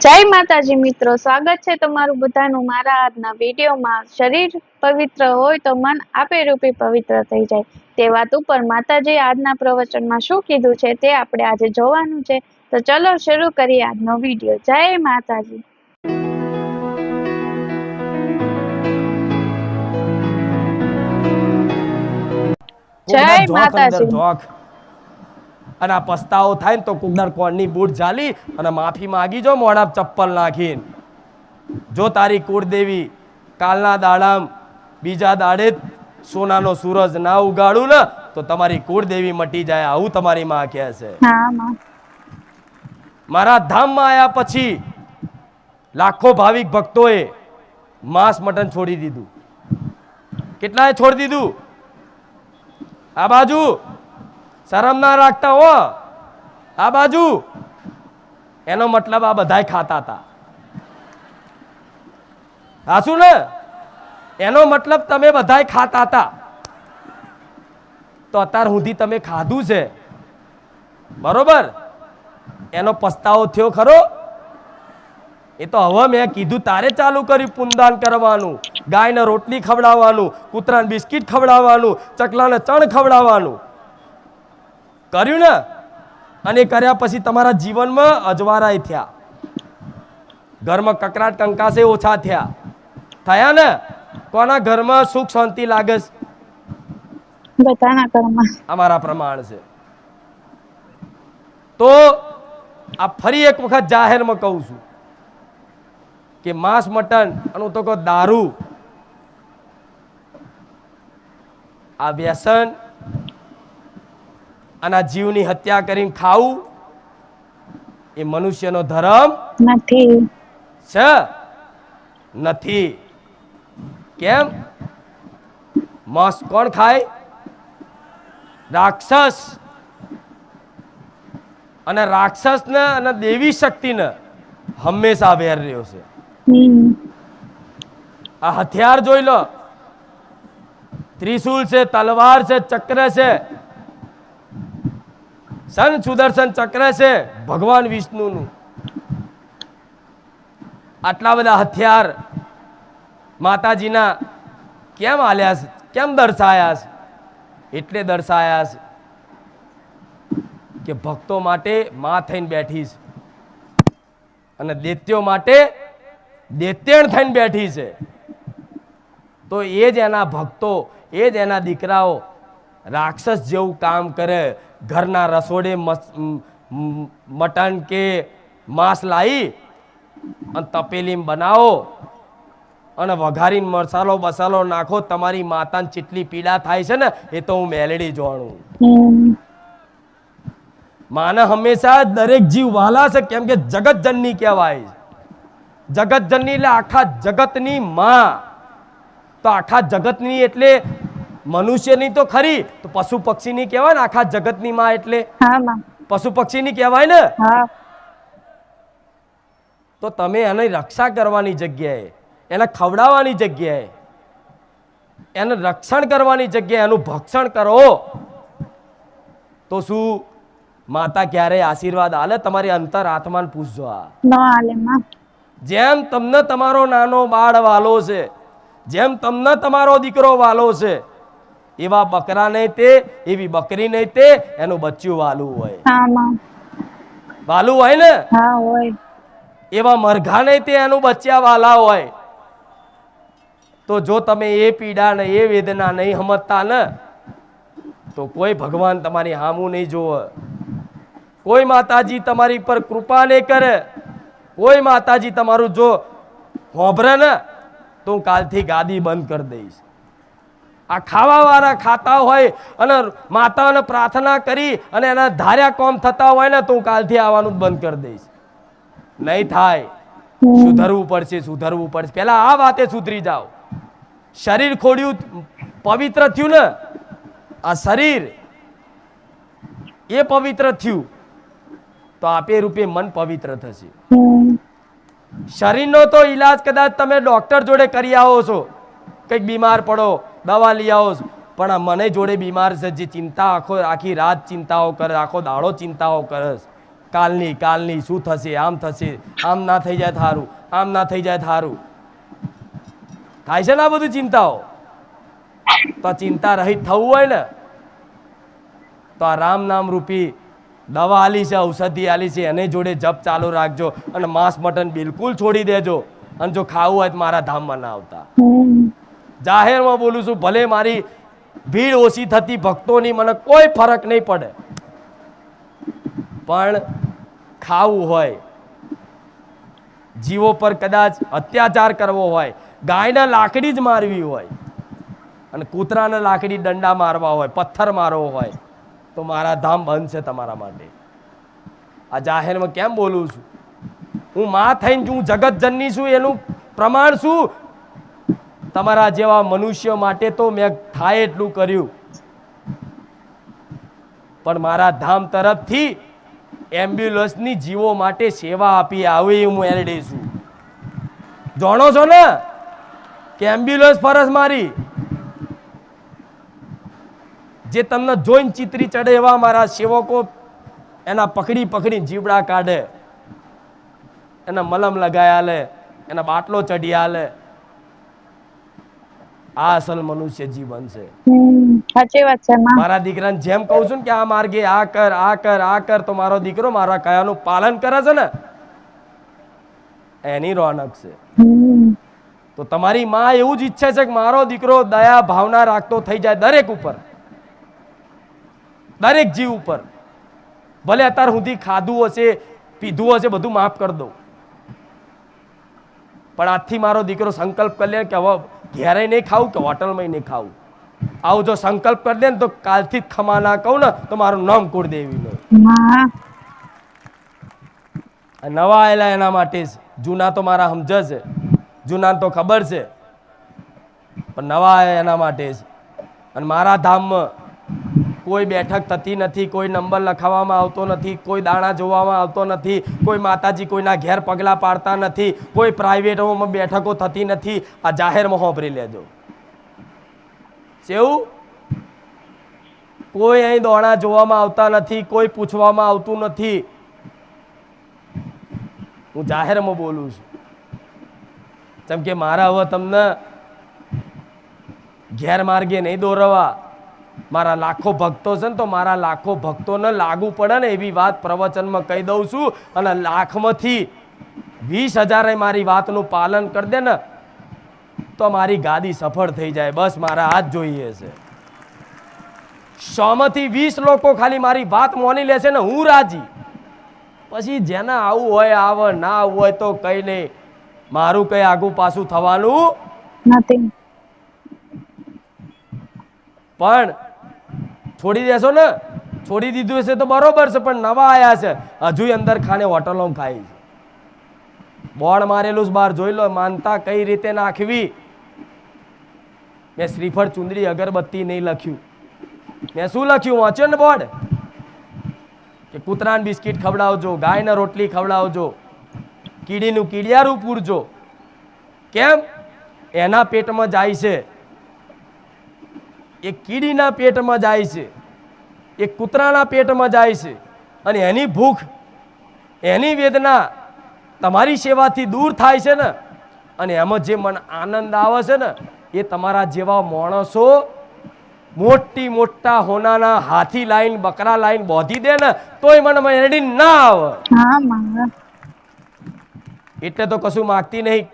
જય માતાજી મિત્રો સ્વાગત છે તમારું બધાનું મારા આજના વિડીયોમાં. શરીર પવિત્ર હોય તો મન આપે રૂપે પવિત્ર થઈ જાય. તે વાત ઉપર માતાજી આજના પ્રવચનમાં શું કીધું છે તે આપણે આજે જોવાનું છે. તો ચલો શરૂ કરીએ આજનો વીડિયો. જય માતાજી. જય માતાજી. અને આ પસ્તાવો થાય ને તો કોકદાર કોણની બૂટ ઝાલી અને માફી માગી જો મોડા ચપ્પલ નાખીને. જો તારી કુળદેવી કાલના દાડામ બીજા દાડે સોનાનો સૂરજ ના ઉગાડું ને તો તમારી કુળદેવી મટી જાય આવું તમારી માં કહે છે. મારા ધામમાં આવ્યા પછી લાખો ભાવિક ભક્તોએ માંસ મટન છોડી દીધું. કેટલાએ છોડી દીધું? આ બાજુ શરમ ના રાખતા હો. આ બાજુ. એનો મતલબ આ બધાય ખાતા હતા હાસું ને? એનો મતલબ તમે બધાય ખાતા હતા તો અત્યાર સુધી તમે ખાધું છે. બરોબર? એનો પસ્તાવો થયો ખરો? એ તો હવે મેં કીધું તારે ચાલુ કર્યું પુનદાન કરવાનું, ગાયને રોટલી ખવડાવવાનું, કૂતરાને બિસ્કિટ ખવડાવવાનું, ચકલાને ચણ ખવડાવવાનું. કર્યું ને? અને કર્યા પછી તમારા જીવનમાં અજવારાય થયા. ઘરમાં કકરાટ કંકાસે ઓછા થયા. થયા ને? કોના ઘરમાં સુખ શાંતિ લાગે અમારા પ્રમાણ છે. તો આ ફરી એક વખત જાહેરમાં કહું છું કે માંસ મટન અને તો કહો દારૂ. આ વ્યસન અને આ જીવની હત્યા કરીને ખાવું એ મનુષ્યનો ધર્મ નથી. છે? નથી. કેમ? માંસ કોણ ખાય? રાક્ષસ. અને રાક્ષસને અને દેવી શક્તિને હંમેશા વેર રહ્યો છે. આ હથિયાર જોઈ લો. ત્રિશુલ છે તલવાર છે ચક્ર છે. સન સુદર્શન ચક્ર છે, ભગવાન વિષ્ણુનું. આટલા બધા હથિયાર માતાજીના કેમ આલ્યા છે? કેમ દર્શાયા છે? એટલે દર્શાયા છે કે ભક્તો માટે માં થઈને બેઠી છે અને દૈત્યો માટે દૈત્યણ થઈને બેઠી છે. તો એ જ એના ભક્તો, એ જ એના દીકરાઓ રાક્ષસ જેવું કામ કરે ઘરના રસોડે મટન કે માંસ લાવી અને તપેલીમ બનાવો અને વઘારીને મસાલો બસાલો નાખો. તમારી માતાને ચીટલી પીડા થાય છે ને, એ તો હું મેલડી જોણું માને હંમેશા દરેક જીવ વાલા છે, કેમ કે જગતજનની કહેવાય જગત જનની એટલે આખા જગતની માં. તો આખા જગતની એટલે મનુષ્યની તો ખરી તો પશુ પક્ષીની કહેવાય ને આખા જગતની માં એટલે. પશુ પક્ષીની કહેવાય ને? તો તમે એને રક્ષા કરવાની જગ્યાએ એને ખવડાવવાની જગ્યાએ એને રક્ષણ કરવાની જગ્યાએ એનું ભક્ષણ કરો. તો શું? માતા ક્યારે આશીર્વાદ આલે? તમારી અંતર આત્માને પૂછજો આ. જેમ તમને તમારો નાનો બાળ વાલો છે જેમ તમને તમારો દીકરો વાલો છે એવા બકરા નહીં તે એવી બકરી નહીં તે એનું બચ્ચું વાલું હોય. વાલું હોય ને? એવા મરઘા નહીં તે એનું બચ્ચા વાલા હોય. તો જો તમે એ પીડા ને એ વેદના નહીં સમજતા ને તો કોઈ ભગવાન તમારી હામું નહીં જોવે કોઈ માતાજી તમારી પર કૃપા નહીં કરે. કોઈ માતાજી તમારું જો હોભરે ને તો હું કાલથી ગાદી બંધ કરી દઈશ. આ ખાવાવાળા ખાતા હોય અને માતાને પ્રાર્થના કરી અને એના ધાર્યા કોમ થતા હોય ને તો હું કાલથી આવવાનું બંધ કરી દઈશ. નહીં થાય. સુધરવું પડશે સુધરવું પડશે. પહેલા આ વાતે સુધરી જાઓ. શરીર ખોડ્યું પવિત્ર થયું ને, આ શરીર, એ પવિત્ર થયું, તો આપે રૂપે મન પવિત્ર થશે. શરીરનો તો ઈલાજ કદાચ તમે ડોક્ટર જોડે કરી આવો છો, કંઈક બીમાર પડો દવા લઈ આવો પણ મને જોડે બીમાર છે, જે ચિંતા આખો આખી રાત ચિંતાઓ કરે, આખો દાડો ચિંતાઓ કરે કાલની કાલની શું થશે? આમ થશે. આમ ના થઈ જાય થારું. આમ ના થઈ જાય થારું. થાય છે ને આ બધું ચિંતાઓ? તો ચિંતા રહિત થવું હોય ને, તો આ રામ નામ રૂપી દવા આલી છે, ઔષધિ આલી છે, એને જોડે જપ ચાલુ રાખજો અને માંસ, મટન બિલકુલ છોડી દેજો. અને જો ખાવું હોય તો મારા ધામમાં ના આવતા. જાહેરમાં બોલું છું, ભલે મારી ભીડ ઓછી થતી ભક્તોની મને કોઈ ફરક નહીં પડે. પણ ખાવું હોય, જીવો પર કદાચ અત્યાચાર કરવો હોય, ગાયને લાકડી જ મારવી હોય અને કૂતરાને લાકડી દંડા મારવા હોય, પથ્થર મારવો હોય, તો મારા ધામ બંધ છે તમારા માટે. આ જાહેરમાં કેમ બોલું છું? હું માં થઈને છું જગતજનની છું, એનું પ્રમાણ શું? તમારા જેવા મનુષ્ય માટે તો મેં થાય એટલું કર્યું. પણ મારા ધામ તરફથી એમ્બ્યુલન્સની જીવો માટે સેવા આપી આવી હું એલડી છું. જાણો છો ને કે એમ્બ્યુલન્સ ફરજ મારી? જે તમને જોઈને ચિત્રી ચડે એવા મારા સેવકો એના પકડી પકડી જીવડા કાઢે. એના મલમ લગાયા લે એના બાટલો ચઢિયા લે આ અસલ મનુષ્ય જીવન છે. સાચી વાત છે મારા દીકરાને જેમ કહું છું કે આ માર્ગે આ કર આ કર આ કર તો મારો દીકરો મારા કયાનું પાલન કરે છે ને એની રોનક છે. તો તમારી માં એવું જ ઈચ્છે છે કે મારો દીકરો દયા ભાવના રાખતો થઈ જાય દરેક ઉપર. દરેક જીવ ઉપર. ભલે અત્યાર સુધી ખાધું હશે પીધું હશે બધું માફ કરી દઉં. પણ આજથી મારો દીકરો સંકલ્પ કરી લે કે હવે ઘેરે નહીં ખાવું કે હોટલમાં નહીં ખાવું આવું જો સંકલ્પ કરી દે ને તો કાલથી ખમા ના કહું ને તો મારું નામ કુળદેવી નું. નવા આવેલા એના માટે જ જૂના તો મારા સમજ છે. જૂના તો ખબર છે. પણ નવા એના માટે જ અને મારા ધામમાં કોઈ બેઠક થતી નથી, કોઈ નંબર લખાવવામાં આવતો નથી, કોઈ દાણા જોવામાં આવતો નથી, કોઈ માતાજી કોઈના ઘેર પગલાં પાડતા નથી, કોઈ પ્રાઇવેટોમાં બેઠકો થતી નથી. આ જાહેરમાં હોંભરી લેજો. જેવું? કોઈ અહીં દોણા જોવામાં આવતા નથી, કોઈ પૂછવામાં આવતું નથી. હું જાહેરમાં બોલું છું. જેમ કે મારા હવે તમને ગેરમાર્ગે નહીં દોરવા મારા લાખો ભક્તો છે ને તો મારા લાખો ભક્તોને લાગુ પડે ને એવી વાત પ્રવચનમાં કહી દઉં છું. અને લાખમાંથી વીસ હજારે મારી વાતનું પાલન કરી દે ને તો મારી ગાદી સફળ થઈ જાય. બસ મારા હાથ જોઈએ છે. સોમાંથી વીસ લોકો ખાલી મારી વાત મોની લેશે ને હું રાજી. પછી જેને આવું હોય આવે ના આવું હોય તો કઈ નહીં. મારું કઈ આગું પાછું થવાનું નથી પણ છોડી દેશો ને? છોડી દીધું હશે તો બરોબર છે, પણ નવા આયા છે. હજુ અંદર ખાને હોટલો ખાય છે. બોર્ડ મારેલું જ બહાર જોઈ લો, માનતા કઈ રીતે નાખવી? મેં શ્રીફળ ચુંદડી અગરબત્તી નહીં લખ્યું. મેં શું લખ્યું? વાંચ્યો ને બોર્ડ. કે કૂતરાને બિસ્કિટ ખવડાવજો, ગાયને રોટલી ખવડાવજો, કીડીનું કીડિયારું પૂરજો. કેમ? એના પેટમાં જાય છે. એ કીડીના પેટમાં જાય છે એ કૂતરાના પેટમાં જાય છે અને એની ભૂખ એની વેદના તમારી સેવાથી દૂર થાય છે ને? અને એમાં જે મન આનંદ આવે છે ને એ તમારા જેવા માણસો મોટી મોટા હોનાના હાથી લાઈન બકરા લાઈન બોધી દે ને તોય મને મેરડી ના આવે. એટલે તો કશું માગતી નહીં.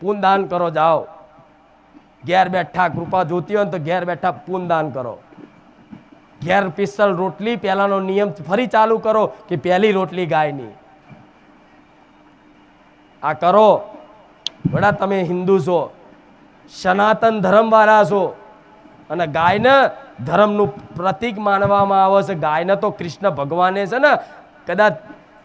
પૂન દાન કરો જાઓ. ઘેર બેઠા કૃપા જોતી હોય ને તો ઘેર બેઠા પૂનદાન કરો. ઘેર પિસ્તલ રોટલી પહેલાંનો નિયમ ફરી ચાલુ કરો કે પહેલી રોટલી ગાયની. આ કરો. વડા તમે હિન્દુ છો, સનાતન ધર્મવાળા છો અને ગાયને ધર્મનું પ્રતીક માનવામાં આવે છે. ગાયને તો કૃષ્ણ ભગવાને છે ને કદાચ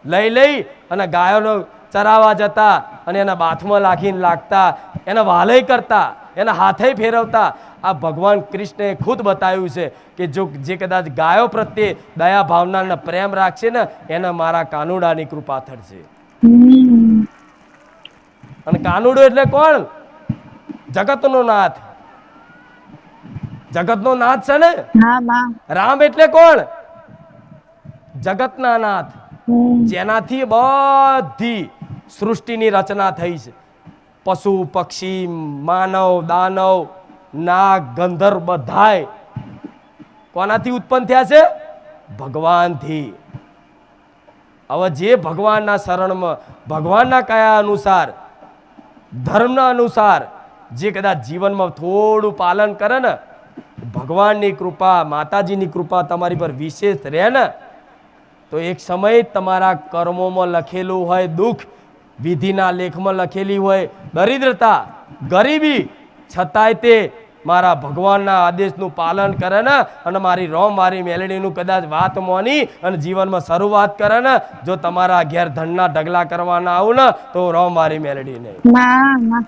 લઈ લઈ અને ગાયોનો ચરાવવા જતા અને એના બાથમાં લાખીને લાગતા એના વાલય કરતા એના હાથે ફેરવતા આ ભગવાન કૃષ્ણએ ખુદ બતાવ્યું છે કે જો જે કદાચ ગાયો પ્રત્યે દયા ભાવના પ્રેમ રાખશે ને એના મારા કાનુડાની કૃપા થશે અને કાનુડો એટલે કોણ? જગતનો નાથ. જગતનો નાથ છે ને? રામ એટલે કોણ? જગતના નાથ. જેનાથી બધી સૃષ્ટિની રચના થઈ છે. પશુ, પક્ષી, માનવ, દાનવ, નાગ, ગંધર્વ બધાય કોનાથી ઉત્પન્ન થયા છે? ભગવાનથી. હવે જે ભગવાનના શરણમાં, ભગવાનના કયા અનુસાર, ધર્મના અનુસાર જે કદાચ જીવનમાં થોડું પાલન કરે ને, ભગવાનની કૃપા, માતાજીની કૃપા તમારી પર વિશેષ રહે ને, તો એક સમય તમારા કર્મોમાં લખેલું હોય દુઃખ વિધિના લેખમાં લખેલી હોય, દરિદ્રતા, ગરીબી, છતાંય તે મારા ભગવાનના આદેશનું પાલન કરે ને અને મારી રોમ, મારી મેલડીનું કદાચ વાત મોની અને જીવનમાં શરૂઆત કરે ને, જો તમારા ઘેર ધનના ઢગલા કરવાના આવું ને, તો રોમ, મારી મેલડી નહીં.